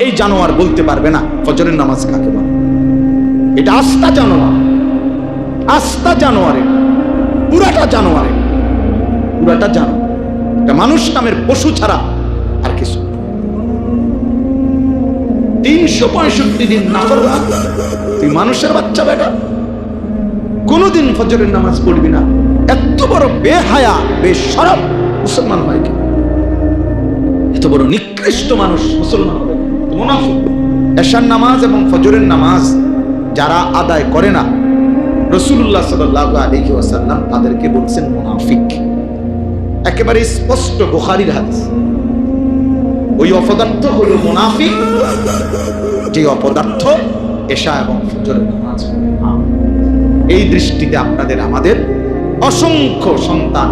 এই জানোয়ার বলতে পারবে না। ফজরের নামাজ কাকে বলে? এটা আস্থা জানোয়ার। আস্থা জানোয়ারে পুরাটা জানোয়ারে পুরাটা জানোয়ার এটা মানুষ নামের পশু ছাড়া আর কিছু তিনশো পঁয়ষট্টি দিন নাফরমান তুই মানুষের বাচ্চা বেটা। কোনোদিন ফজরের নামাজ পড়বি না। এত বড় বেহায়া বেসরব মুসলমান হয় কি? এত বড় নিকৃষ্ট মানুষ মুসলমান এশার নামাজ এবং ফজরের নামাজ যারা আদায় করে না রসুল্লাহ সাল্লাহ তাদেরকে বলছেন মুনাফিক। একেবারে স্পষ্ট বুখারির হাদিস। ওই অপদার্থ হলো মুনাফিক, যে অপদার্থ এশা এবং ফজরের নামাজ এই দৃষ্টিতে আপনাদের আমাদের অসংখ্য সন্তান,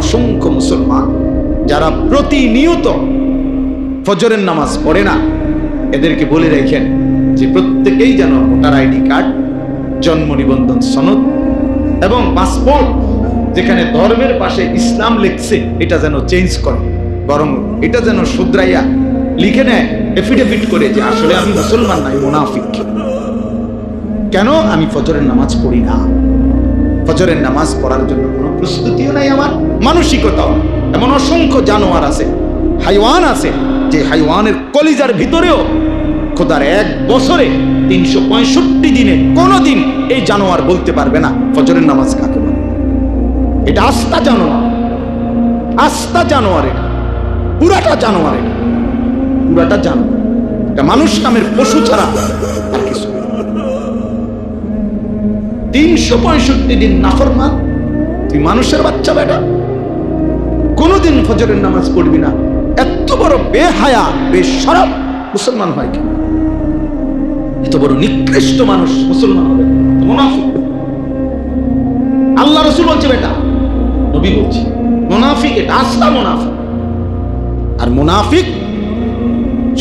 অসংখ্য মুসলমান, যারা প্রতিনিয়ত ফজরের নামাজ পড়ে না এদেরকে বলে রেখেন যে প্রত্যেকেই যেন ভোটার আইডি কার্ড, জন্ম নিবন্ধন সনদ এবং পাসপোর্ট, যেখানে ধর্মের পাশে ইসলাম লিখছে, এটা যেন চেঞ্জ করে। বরং এটা যেন শুধরাইয়া লিখে নেয় এফিডেভিট করে যে আসলে আমি মুসলমান নাই মুনাফিক। কেন আমি ফজরের নামাজ পড়ি না? ফজরের নামাজ পড়ার জন্য কোনো প্রস্তুতিও নাই আমার, মানসিকতাও। এমন অসংখ্য জানোয়ার আছে, হাইওয়ান আছে যে হাইওয়ানের কলিজার ভিতরেও খোদার এক বছরে তিনশো পঁয়ষট্টি দিনে কোনোদিন এই জানোয়ার বলতে পারবে না। ফজরের নামাজ কাকে বলে? এটা আস্থা জানোয়ার। আস্থা জানোয়ার পুরাটা জানোয়ার পুরাটা জানোয়ার। এটা মানুষ নামের পশু ছাড়া আর কিছু তিনশো পঁয়ষট্টি দিন নাফরমান। তুই মানুষের বাচ্চা বেটা। কোনোদিন ফজরের নামাজ পড়বি না। এত বড় বেহায়া বেসরব মুসলমান হয় কি এত বড় নিকৃষ্ট মানুষ মুসলমান হবে মুনাফিক। আল্লাহ রসুল বলছে, বেটা, নবী বলছে, মুনাফিক এটা, আস্থা মুনাফিক। আর মুনাফিক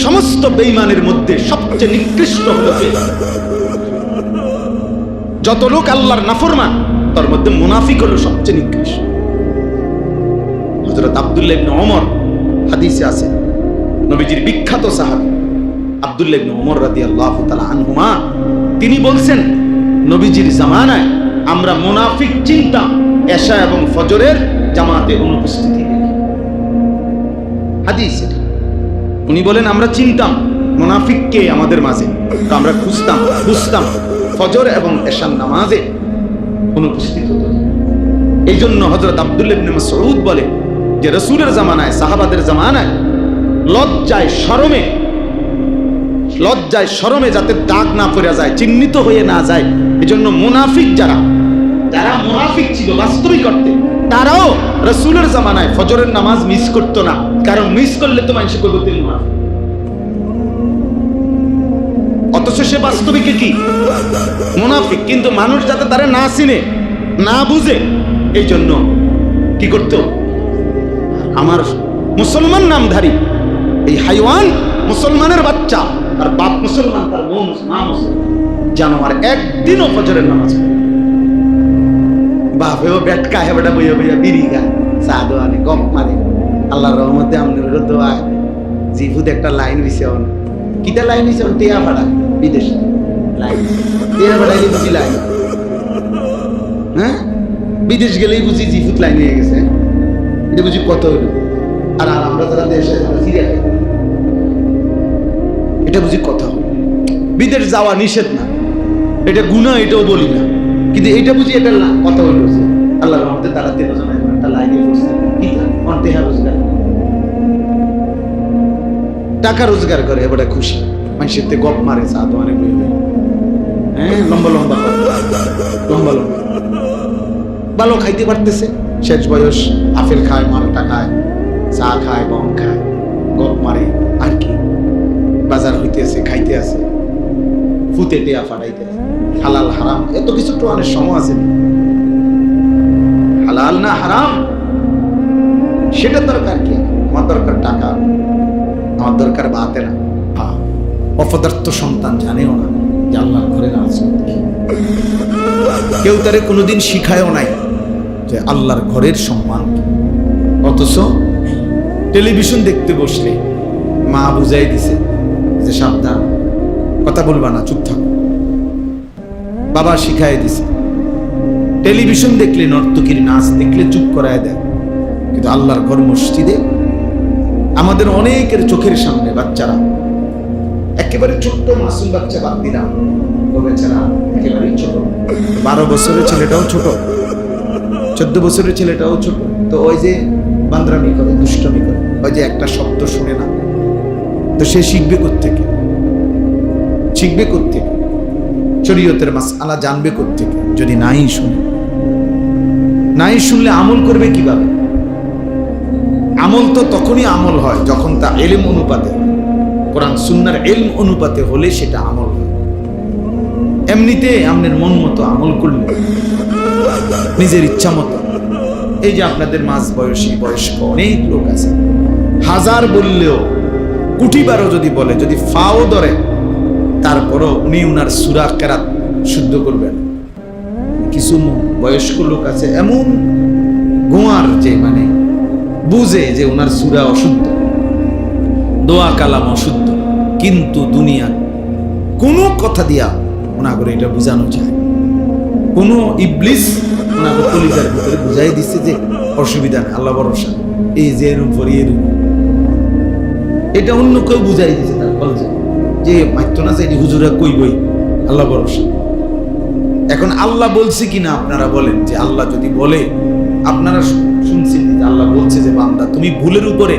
সমস্ত বেইমানের মধ্যে সবচেয়ে নিকৃষ্ট হলো যত লোক আল্লাহর নাফরমান, তার মধ্যে মুনাফিক হলো সবচেয়ে নিকৃষ্ট। হযরত আব্দুল্লাহ ইবনে ওমর হাদিসে আছে। নবীজির বিখ্যাত সাহাবী আব্দুল্লাহ ইবনে ওমর রাদিয়াল্লাহু তাআলা আনহুমা, তিনি বলছেন, নবীজির জামানায় আমরা মুনাফিক চিন্তাম এশা এবং ফজরের জামাতে অনুপস্থিতি হাদিস উনি বলেন, আমরা চিনতাম মুনাফিককে আমাদের মাঝে। তো আমরা খুঁজতাম বুঝতাম ফজর এবং এশার নামাজে অনুপস্থিত হতো। এই জন্য হজরত আব্দুল ইবনে মাসউদ বলে যে রসুলের জামানায়, সাহাবাদের জামানায় লজ্জায় শরমে লজ্জায় শরমে যাতে দাগ না পড়ে যায়, চিহ্নিত হয়ে না যায়, এজন্য মুনাফিক যারা যারা মুনাফিক ছিল বাস্তবিক অর্থে তারাও রসুলের জামানায় ফজরের নামাজ মিস করতো না। কারণ মিস করলে তো মানুষ করব তিনি অথচ সে বাস্তবিকে কি? মুনাফিক। কিন্তু মানুষ যাতে তারা না চিনে, না বুঝে এই জন্য কি করত? আমার মুসলমান নামধারী, এই হাইওয়ান মুসলমানের বাচ্চা আর বাপ মুসলমান, তার মৌ মুস- মা মুসলমান জানোয়ার একদিনও ফজরের নামাজ। বাপেও বেটকা হে বেটা বইয়া বইয়া বিড়ি গায় চা দোয়ানে গপ মারে। আল্লাহর রহমতে আমনের দোয়া জিভুত একটা লাইন দিছে অন। কিটা লাইন দিছে অন? টিয়া ভাড়া বিদেশ। লাইন। টিয়া ভাড়াই বুঝি লাইন। হ্যাঁ? বিদেশ গেলেই বুঝি জিভুত লাইন হয়ে গেছে। এটা বুঝি কত হইল? আর আমরা যারা দেশে এটা বুঝি হলো বিদেশ যাওয়া নিষেধ না। এটা গুণা এটাও বলি না। কিন্তু এটা বুঝি এটা না কথা হইল যে, আল্লাহর রহমতে তারা তেরো জন একটা লাইনে পড়ছে কি অন্তেহা রোজগার টাকা রোজগার করে, এবারে খুশি। মানুষের তে গপ মারে, চা বই বই। হ্যাঁ লম্বা লম্বা লম্বা লম্বা। ভালো খাইতে পারতেছে। শেষ বয়স আপেল খায় মালটা খায়, চা খায় বম খায় গপ মারে, আর কি। বাজার হইতেছে, খাইতে আছে, ফুতে টেয়া ফাটাইতে আছে। হালাল, হারাম, এত কিছু তো অনেক সময় আছে। হালাল না হারাম? সেটা দরকার কি? আমার দরকার টাকা, আমার দরকার বাতে না অপদার্থ সন্তান জানেও না যে ঘরে কি। কেউ তারে কোনোদিন শিখায়ও নাই। যে আল্লাহর ঘরের সম্মান। অথচ টেলিভিশন দেখতে বসলে মা বুঝাই দিছে যে সাবধান, কথা বলবা না, চুপ থাকো। বাবা শিখাই দিছে, টেলিভিশন দেখলে নর্তকীর নাচ দেখলে চুপ করায় দেয়, কিন্তু আল্লাহর ঘর মসজিদে আমাদের অনেকের চোখের সামনে বাচ্চারা একেবারে ছোট্ট মাসুম বাচ্চা বাদ দিলাম বেচারা একেবারেই ছোট। বারো বছরের ছেলেটাও ছোট। চোদ্দ বছরের ছেলেটাও ছোট। তো ওই যে বান্দ্রামি করে, দুষ্টমি করে, ওই যে একটা শব্দ শুনে না। তো সে শিখবে কোত্থেকে? শিখবে কোত্থেকে? শরীয়তের মাস আলা জানবে কোত্থেকে? যদি নাই শুনে। নাই শুনলে আমল করবে কীভাবে? আমল তো তখনই আমল হয় যখন তা এলেম অনুপাতে। কোরআন সুন্নার এলম অনুপাতে হলে সেটা আমল হয়। এমনিতে আপনার মন মতো আমল করলে নিজের ইচ্ছা মতো। এই যে আপনাদের মাঝ বয়সী, বয়স্ক অনেক লোক আছে। হাজার বললেও, কুটিবারও যদি বলে, যদি ফাও ধরে, তারপরও উনি উনার সুরা কেরাত শুদ্ধ করবেন। কিছু বয়স্ক লোক আছে, এমন গোয়ার যে মানে বুঝে যে ওনার সুরা অশুদ্ধ। দোয়া কালাম অশুদ্ধ। কিন্তু দুনিয়া কোনো কথা দিয়া ওনাগরে এটা বোঝানো যায়। কোন ইবলিস ওনাকে কলিজার ভিতরে বুঝাই দিচ্ছে যে অসুবিধা নেই আল্লাহ ভরসা। এই যে এরম করি এরম এটা অন্য কেউ বুঝাই দিচ্ছে তার কলেজে যে মাইতো না যে হুজুরা কই বই আল্লাহ ভরসা। এখন আল্লাহ বলছে কিনা আপনারা বলেন যে, আল্লাহ যদি বলে, আপনারা শুনছেন যে আল্লাহ বলছে যে, বান্দা, তুমি ভুলের উপরে,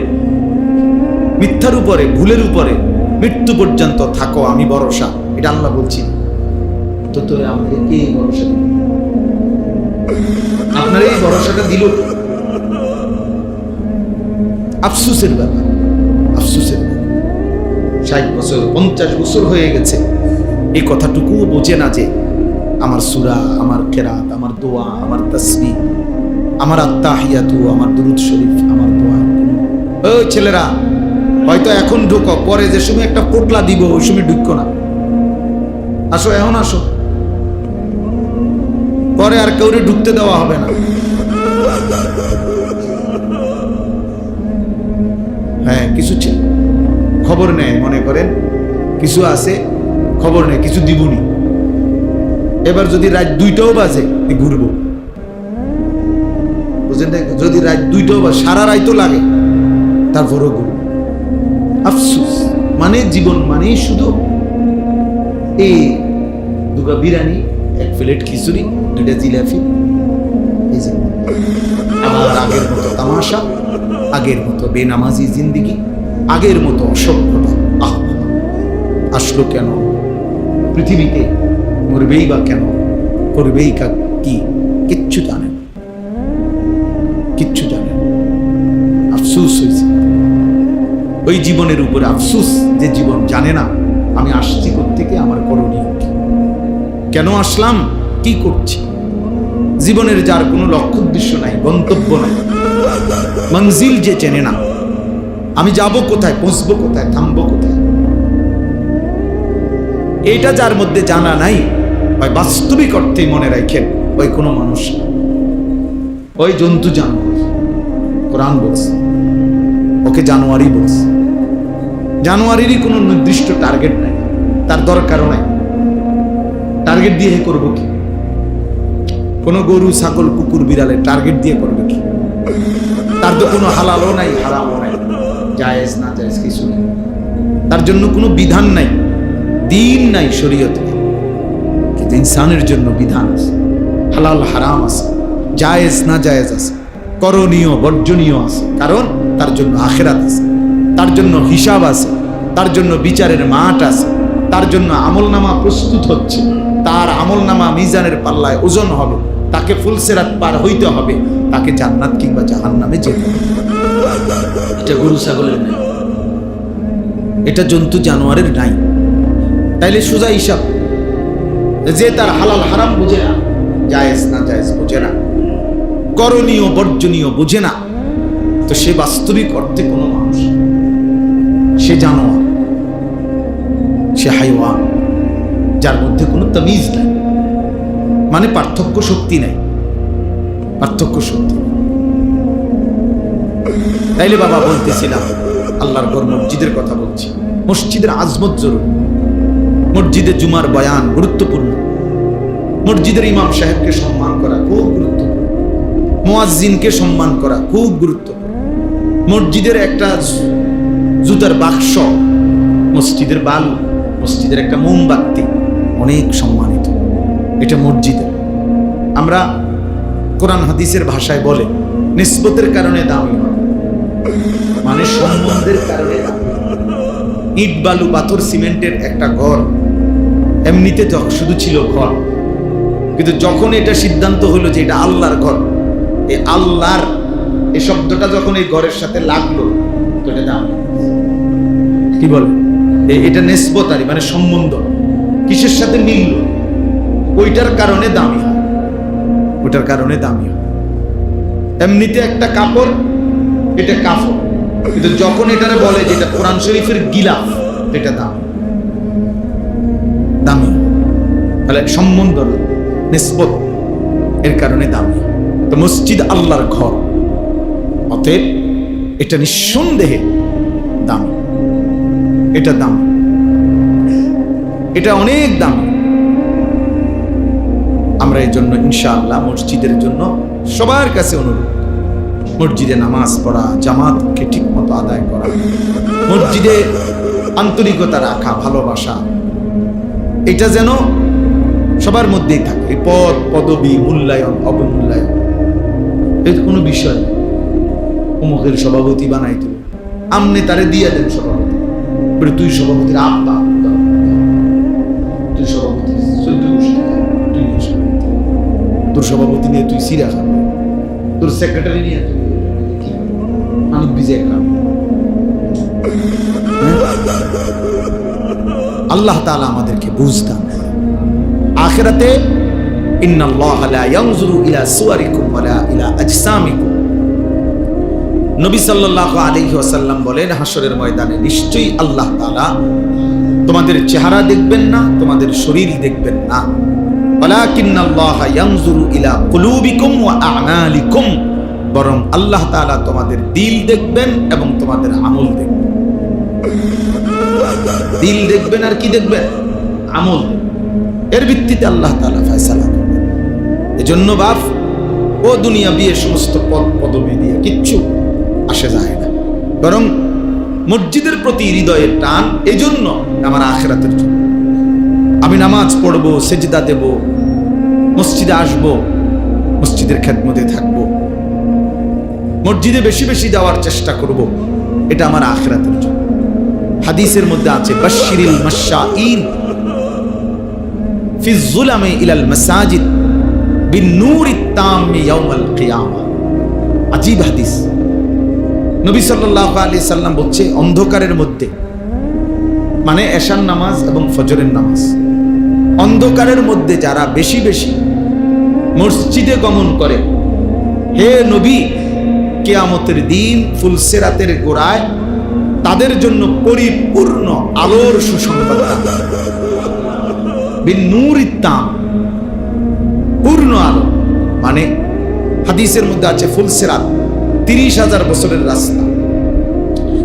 মিথ্যার উপরে, ভুলের উপরে, মৃত্যু পর্যন্ত থাকো, আমি ভরসা। এটা আল্লাহ বলছি তো তো আমাদের কে এই ভরসা দিল? আপনার এই ভরসাটা দিল। আফসুসের ব্যাপার, আফসুসের ষাট বছর, পঞ্চাশ বছর হয়ে গেছে। এই কথাটুকুও বোঝে না যে আমার সুরা, আমার কেরাত, আমার দোয়া, আমার তসবি আমার আত্মাহিয়াতু, আমার দুরুদ শরীফ, আমার দোয়া। ওই ছেলেরা, হয়তো এখন ঢুকো, পরে যে সময় একটা পোটলা দিব, ওই সময় ঢুকো না। আসো, এখন আসো। পরে আর কেউরে ঢুকতে দেওয়া হবে না। হ্যাঁ কিছু খবর নেয় মনে করেন। কিছু আছে, খবর নেই, কিছু দিবনি। এবার যদি রাত দুইটাও বাজে ঘুরবো। বুঝলেন যদি রাত দুইটাও বাজে সারা রাইতো লাগে, তারপরও ঘুরবো। আফসুস। মানে জীবন মানেই শুধু এই দুগা বিরিয়ানি এক প্লেট খিচুড়ি, দুইটা জিলাপি। এই যে। আবার আগের মতো তামাশা, আগের মতো বেনামাজি জিন্দিগি, আগের মতো অসভ্যতা। আহ, আসলো কেন? পৃথিবীতে মরবেই বা কেন? করবেই কা কি? কিচ্ছু জানেন কিচ্ছু জানেন আফসুস হয়েছে। ওই জীবনের উপরে আফসুস যে জীবন জানে না, আমি আসছি থেকে আমার কেন আসলাম? কি করছি? জীবনের যার কোনো লক্ষ্য উদ্দেশ্য নাই, গন্তব্য নাই। মঞ্জিল যে চেনে না, আমি যাব কোথায়, পৌঁছবো কোথায়, থামবো কোথায়? এটা যার মধ্যে জানা নাই, ওই বাস্তবিক অর্থেই মনে রাখেন ওই কোনো মানুষ ওই জন্তু জানোয়ার, কোরআন বলছে, ওকে জানোয়ারই বলছে। জানুয়ারিরই কোনো নির্দিষ্ট টার্গেট নাই, তার দরকারও নাই। টার্গেট দিয়ে করব কি? কোনো গরু, ছাগল, কুকুর, বিড়ালে টার্গেট দিয়ে করবে কি? তার তো কোনো হালালও নাই, হারামও নাই। জায়েজ না জায়েজ কিছু নেই। তার জন্য কোনো বিধান নাই, দিন নাই শরীয়তে। কিন্তু ইনসানের জন্য বিধান আছে। হালাল, হারাম আছে। জায়েজ না জায়েজ আছে। করণীয়, বর্জনীয় আছে। কারণ তার জন্য আখেরাত আছে। তার জন্য হিসাব আছে। তার জন্য বিচারের মাঠ আছে। তার জন্য আমলনামা প্রস্তুত হচ্ছে। তার আমলনামা মিজানের পাল্লায় ওজন হবে, তাকে ফুলসেরাত পার হইতে হবে, তাকে জান্নাত কিংবা জাহান্নামে যেতে হবে। এটা গরু ছাগলের নাই। এটা জন্তু জানোয়ারের নাই। তাইলে সোজা হিসাব, যে তার হালাল হারাম বুঝে না, জায়েজ না জায়েজ বুঝে না, করণীয় বর্জনীয় বুঝে না, তো সে বাস্তবিক অর্থে কোনো মানুষ, সে জানোয়ার, সে হাইওয়ান। যার মধ্যে কোনো তামিজ নাই। মানে পার্থক্য শক্তি নাই। পার্থক্য শক্তি তাইলে বাবা বলতেছিলাম, আল্লাহর ঘর মসজিদের কথা বলছি। মসজিদের আজমত জরুরি। মসজিদে জুমার বয়ান গুরুত্বপূর্ণ। মসজিদের ইমাম সাহেবকে সম্মান করা খুব গুরুত্বপূর্ণ। মোয়াজ্জিনকে সম্মান করা খুব গুরুত্বপূর্ণ। মসজিদের একটা জুতার বাক্স, মসজিদের বালু, মসজিদের একটা মোমবাতি অনেক সম্মানিত। এটা মসজিদের আমরা কোরআন হাদিসের ভাষায় বলে, নিসবতের কারণে দামি মানে সম্বন্ধের কারণে ইট, বালু, পাথর, সিমেন্টের একটা ঘর, এমনিতে শুধু ছিল ঘর। কিন্তু যখন এটা সিদ্ধান্ত হলো যে এটা আল্লাহর ঘর এই আল্লাহর এই শব্দটা যখন এই ঘরের সাথে লাগল, তো এটা দাম। কি বলে? এটা নেসবতারি মানে সম্বন্ধ। কিসের সাথে মিলল? ওইটার কারণে দামি। ওইটার কারণে দামি। এমনিতে একটা কাপড় এটা কাপড় কিন্তু যখন এটারে বলে যে এটা কোরআন শরীফের গিলাফ এটা দাম। দামি। তাহলে সম্বন্ধ না, নিসবত। এর কারণে দামি। তো মসজিদ আল্লাহর ঘর। অতএব এটা নিঃসন্দেহে দামি। এটা দাম। এটা অনেক দাম। আমরা এই জন্য ইনশাআল্লাহ মসজিদের জন্য সবার কাছে অনুরোধ, মসজিদে নামাজ পড়া, জামাতকে ঠিক মতো আদায় করা, মসজিদে আন্তরিকতা রাখা, ভালোবাসা, এটা যেন সবার মধ্যেই থাকে। পদ, পদবি, মূল্যায়ন, অবমূল্যায়ন, এর কোনো বিষয়। অমুকের সভাপতি বানাই দিল, আমনে তারে দিয়ে দেন সভাপতি। তুই সভাপতির আব্বা তোর সভাপতি নিয়ে তুই সিরা খাবি তোর সেক্রেটারি নিয়ে তুই মানব বিজয় খাবি আল্লাহ তাআলা আমাদেরকে বুঝতাম আখেরাতে নিশ্চয়ই আল্লাহ তোমাদের চেহারা দেখবেন না, তোমাদের শরীর দেখবেন না। বরং আল্লাহ তাআলা তোমাদের দিল দেখবেন এবং তোমাদের আমল দেখবেন। দিল দেখবেন আর কি দেখবেন? আমল এর ভিত্তিতে আল্লাহ তাআলা ফয়সালা করবেন। এজন্য বাপ, ও দুনিয়া বিয়ে সমস্ত পদ, পদবি দিয়ে কিচ্ছু আসে যায় না। বরং মসজিদের প্রতি হৃদয়ের টান, এজন্য আমার আখেরাতের জন্য। আমি নামাজ পড়ব, সেজদা দেব, মসজিদে আসব, মসজিদের খেদমতে থাকব। মসজিদে বেশি বেশি যাওয়ার চেষ্টা করব, এটা আমার আখেরাতের জন্য। হাদিসের মধ্যে আছে বাশিরিল মাশাইন ফি যুলামি ইলাল মাসাজিদ তাম্মি ইয়াউমাল কিয়ামা। আজীব হাদিস। নবী সাল্লাল্লাহু আলাইহি সাল্লাম বলছে, অন্ধকারের মধ্যে মানে এশার নামাজ এবং ফজরের নামাজ। অন্ধকারের মধ্যে যারা বেশি বেশি মসজিদে গমন করে, হে নবী, কেয়ামতের দিন ফুলসেরাতের গোড়ায় তাদের জন্য পরিপূর্ণ আলোর সুসংবাদ পূর্ণ আলো। মানে হাদিসের মধ্যে আছে ফুলসেরাত তিরিশ হাজার বছরের রাস্তা,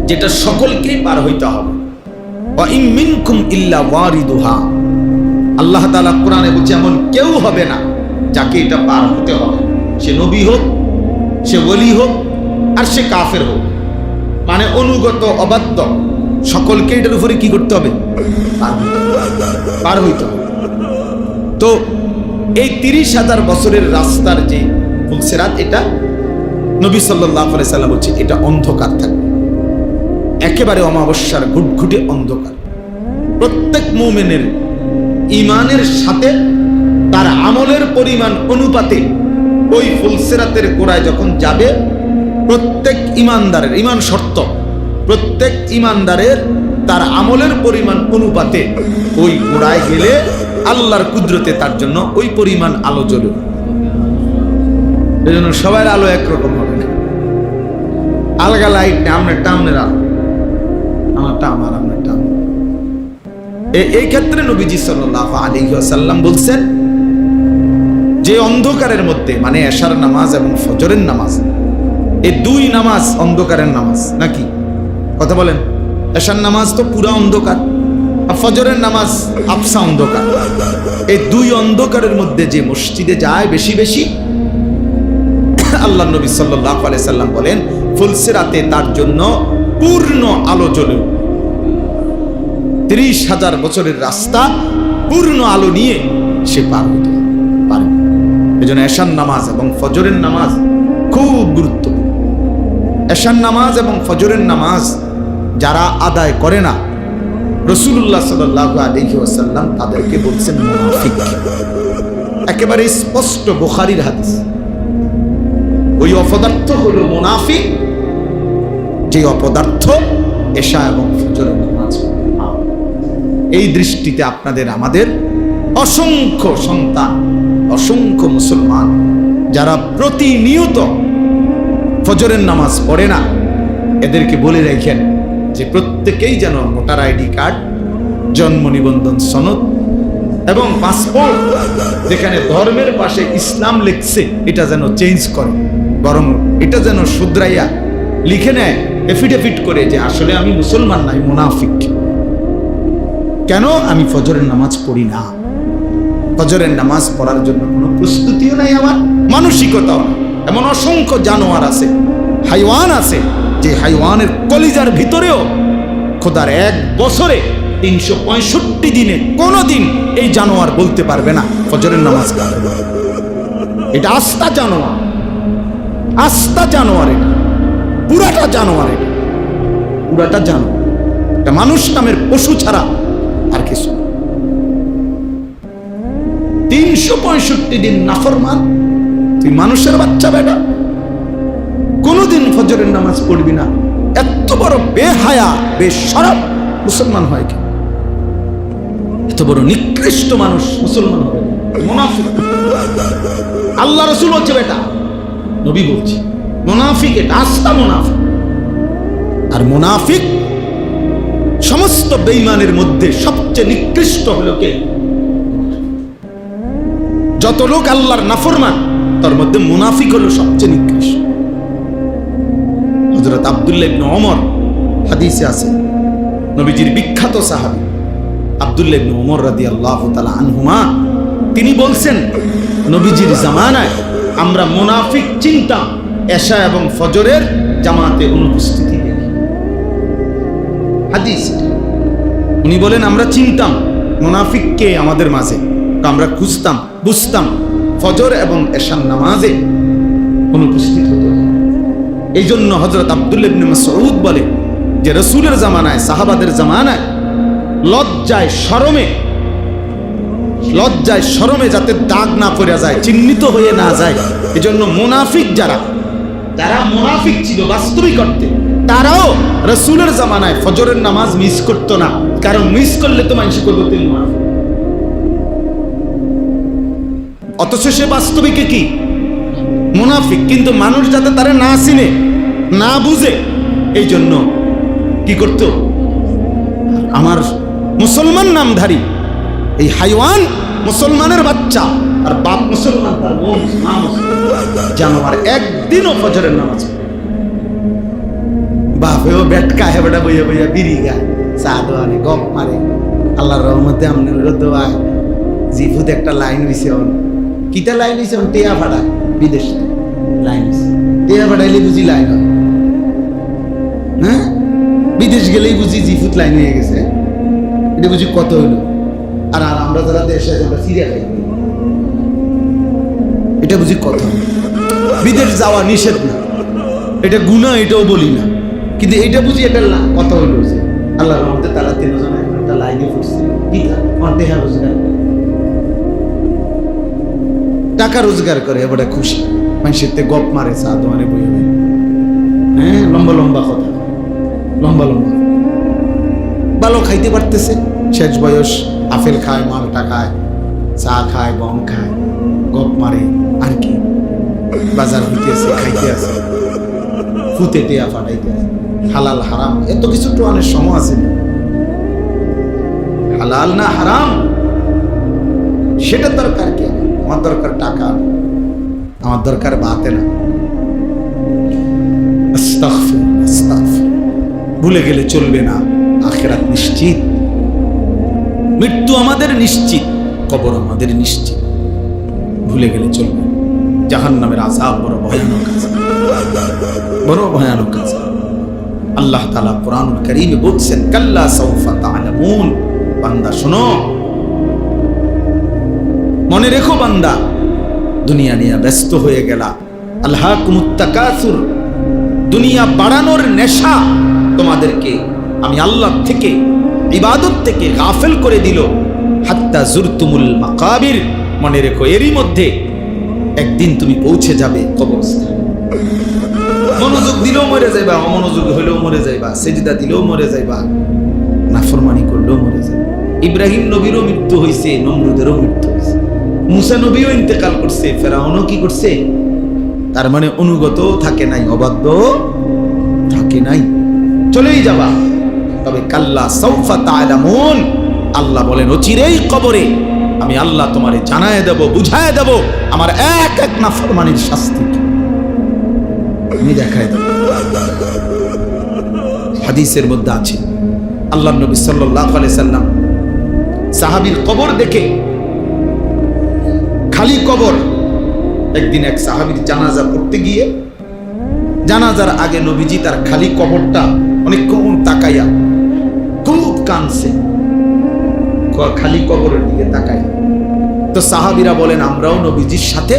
যেটা সকলকেই পার হইতে হবে। ইল্লা ওয়ারিদুহা। আল্লাহ তালা কোরআনে বলছে, এমন কেউ হবে না যাকে এটা পার হতে হবে। সে নবী হোক, সে ওলি হোক, আর সে কাফের হোক। মানে অনুগত, অবাধ্য, সকলকে এটার উপরে কি করতে হবে? পার হইতে হবে। পার হইতে হবে। তো এই তিরিশ হাজার বছরের রাস্তার যে ফুলসেরাত, এটা নবী সাল্লাহ সাল্লাম বলছে, এটা অন্ধকার থাকবে। একেবারে অমাবস্যার ঘুটঘুটে অন্ধকার। প্রত্যেক মুমিনের ইমানের সাথে তার আমলের পরিমাণ অনুপাতে ওই ফুলসেরাতের গোড়ায় যখন যাবে, প্রত্যেক ইমানদারের ইমান শর্ত, প্রত্যেক ইমানদারের তার আমলের পরিমাণ অনুপাতে ওই গোড়ায় গেলে আল্লাহর কুদরতে তার জন্য ওই পরিমাণ আলো জ্বলবে এই জন্য সবার আলো একরকম হবে না। আলগা লাইট আপনারটা আপনার আলো। আমারটা আমার আমার। এই ক্ষেত্রে নবীজি সাল্লাহ আলী বলছেন, যে অন্ধকারের মধ্যে মানে এশার নামাজ এবং ফজরের নামাজ এই দুই নামাজ অন্ধকারের নামাজ, নাকি? কথা বলেন, এশার নামাজ তো পুরা অন্ধকার, আর ফজরের নামাজ আফসা অন্ধকার। এই দুই অন্ধকারের মধ্যে যে মসজিদে যায় বেশি বেশি, আল্লাহ নবী সাল্লাহ সাল্লাম বলেন, ফুলসেরাতে তার জন্য পূর্ণ আলো জ্বলে ত্রিশ হাজার বছরের রাস্তা পূর্ণ আলো নিয়ে সে পার হতে পারে এই জন্য এশান নামাজ এবং ফজরের নামাজ খুব গুরুত্বপূর্ণ। এশান নামাজ এবং ফজরের নামাজ যারা আদায় করে না রসুল্লাহ সাল্লাহ আলহি ওয়াসাল্লাম তাদেরকে বলছেন একেবারে স্পষ্ট বুখারির হাদিস। ওই অপদার্থ হলো মুনাফিক যে অপদার্থ এশা এবং ফজরের নামাজ। এই দৃষ্টিতে আপনাদের আমাদের অসংখ্য সন্তান, অসংখ্য মুসলমান যারা প্রতিনিয়ত ফজরের নামাজ পড়ে না, এদেরকে বলে রেখেন যে প্রত্যেকেই যেন ভোটার আইডি কার্ড, জন্ম নিবন্ধন সনদ এবং পাসপোর্ট যেখানে ধর্মের পাশে ইসলাম লিখছে, এটা যেন চেঞ্জ করে। বরং এটা যেন শুধরাইয়া লিখে নেয়, এফিডেভিট করে যে আসলে আমি মুসলমান নাই মুনাফিক। কেন আমি ফজরের নামাজ পড়ি না? ফজরের নামাজ পড়ার জন্য কোনো প্রস্তুতিও নাই আমার, মানসিকতাও। এমন অসংখ্য জানোয়ার আছে, হাইওয়ান আছে, যে হাইওয়ানের কলিজার ভিতরেও খোদার এক বছরে তিনশো পঁয়ষট্টি দিনে কোনো দিন এই জানোয়ার বলতে পারবে না ফজরের নামাজ এটা আস্থা জানোয়ার আস্থা জানোয়ার পুরাটা জানোয়ার পুরাটা জানোয়ার। এটা মানুষ নামের পশু ছাড়া আর কিছু। তিনশো পঁয়ষট্টি দিন নাফরমান, তুই মানুষের বাচ্চা বেটা। কোনোদিন ফজরের নামাজ পড়বি না। এত বড় বেহায়া বেসরব মুসলমান হয় কি? এত বড় নিকৃষ্ট মানুষ মুসলমান আল্লাহ রসুল হচ্ছে বেটা, নবী বলছি মুনাফিক এটা আস্তা মুনাফিক। আর মুনাফিক সমস্ত বেইমানের মধ্যে সবচেয়ে নিকৃষ্ট হলো কে? যত লোক আল্লাহর নাফরমান, তার মধ্যে মুনাফিক হলো সবচেয়ে নিকৃষ্ট। হজরত আবদুল্লাহ ইবনে ওমর, হাদিসে আছে, নবীজির বিখ্যাত সাহাবী আবদুল্লাহ ওমর আনহুমা, তিনি বলছেন, নবীজির জামানায় আমরা মুনাফিক চিন্তাম এশা এবং ফজরের জামাতে অনুপস্থিতি দেখি। হাদিস। উনি বলেন, আমরা চিনতাম মুনাফিককে আমাদের মাঝে। আমরা খুঁজতাম, বুঝতাম ফজর এবং এশান নামাজে অনুপস্থিত হতো। এই জন্য হজরত আবদুল্লাহ ইবনে মাসউদ বলে যে, রসুলের জামানায়, সাহাবাদের জামানায় লজ্জায় শরমে লজ্জায় শরমে যাতে দাগ না পড়ে যায়, চিহ্নিত হয়ে না যায়, এজন্য মুনাফিক যারা যারা মুনাফিক ছিল বাস্তবিক অর্থে। তারাও রসুলের জামানায় ফজরের নামাজ মিস করতো না। কারণ মিস করলে তো মানুষ করব তিনি অথচ সে বাস্তবিকে কি? মুনাফিক। কিন্তু মানুষ যাতে তারা না চিনে, না বুঝে এই জন্য কি করত? আমার মুসলমান নামধারী, এই হাইওয়ান মুসলমানের বাচ্চা, আর বাপ মুসলমান, তার জানোয়ার একদিনও ফজরের নামাজ। বাপেও বেটকা বেটা বইয়া বইয়া বিড়ি গায় চা দোয়ানে গপ মারে। আল্লাহর রহমতে আমনের দোয়ায়। জিফুত একটা লাইন হইছে অন। কিতা লাইন হইছে অন? টেয়া ভাড়া, বিদেশ লাইন টেয়া ভাড়াইলে বুঝি লাইন হয়। হ্যাঁ? বিদেশ গেলেই বুঝি জিফুত লাইন হয়ে গেছে। এটা বুঝি কত হইল? আর আর আমরা যারা দেশে আমরা সিরিয়া খাই। এটা বুঝি কত বিদেশ যাওয়া নিষেধ না। এটা গুণা এটাও বলি না। কিন্তু এটা বুঝি এটা লা- কত হইল যে আল্লাহ রহমতে তারা তিনজন এখন একটা লাইনে ফুটছে। কি টেহা রোজগার। টাকা রোজগার করে, এবারে খুশি। মানুষের তে গপ মারে, চা দোয়ানে বই হবে হ্যাঁ লম্বা লম্বা কথা। লম্বা লম্বা। ভালো খাইতে পারতেছে। শেষ বয়স, আপেল খায়, মালটা খায়, চা খায়, গম খায়, গপ মারে। আর কি? বাজার হইতে আছে খাইতে আছে। ফুতে টেয়া ফাটাইতে আছে। হালাল, হারাম, এত কিছু অনেক সময় আছে। হালাল না হারাম? সেটা দরকার কি? আমার? দরকার টাকা। আমার দরকার বাতে না। ভুলে গেলে চলবে না। আখেরাত নিশ্চিত। মৃত্যু আমাদের নিশ্চিত। কবর আমাদের নিশ্চিত। ভুলে গেলে চলবে জাহান নামের আজাব বড় ভয়ানক বড় ভয়ানক আছে। আল্লাহ তালা কোরআন করিমে বলছেন, কাল্লা সৌফা তালামুন বান্দা, শোনো। মনে রেখো বান্দা, দুনিয়া নিয়ে ব্যস্ত হয়ে গেলা। আল্লাহ কুমুত্তাকাসুর দুনিয়া বাড়ানোর নেশা তোমাদেরকে আমি আল্লাহ থেকে, ইবাদত থেকে গাফেল করে দিল। হাত্তা জুরতুমুল মাকাবির। মনে রেখো এরই মধ্যে একদিন তুমি পৌঁছে যাবে কবরস্থান। দিলেও মরে যাইবা, অমনোযোগ হলেও মরে যাইবা, সেজদা দিলেও মরে যাইবা, নাফরমানি করলেও মরে যাইবা। ইব্রাহিম নবীরও মৃত্যু হয়েছে নমরুদেরও মৃত্যু হয়েছে মুসা নবীও ইন্তেকাল করছে, ফেরাউনও কি করছে? তার মানে অনুগত থাকে নাই অবাধ্য থাকে নাই। চলেই যাবা। তবে কাল্লা সৌফা তালামুন আল্লাহ বলেন, অচিরেই কবরে আমি আল্লাহ তোমারে জানায় দেব, বুঝায় দেব, আমার এক এক নাফরমানির শাস্তি। আমি দেখায় দেব। হাদিসের মধ্যে আছে। আল্লাহ নবী সাল্লাহ সাল্লাম সাহাবীর কবর দেখে খালি কবর, একদিন এক সাহাবীর জানাজা পড়তে গিয়ে জানাজার আগে নবীজি তার খালি কবরটা অনেক অনেকক্ষণ তাকাইয়া খুব কানছে খালি কবরের দিকে তাকাই তো সাহাবিরা বলেন, আমরাও নবীজির সাথে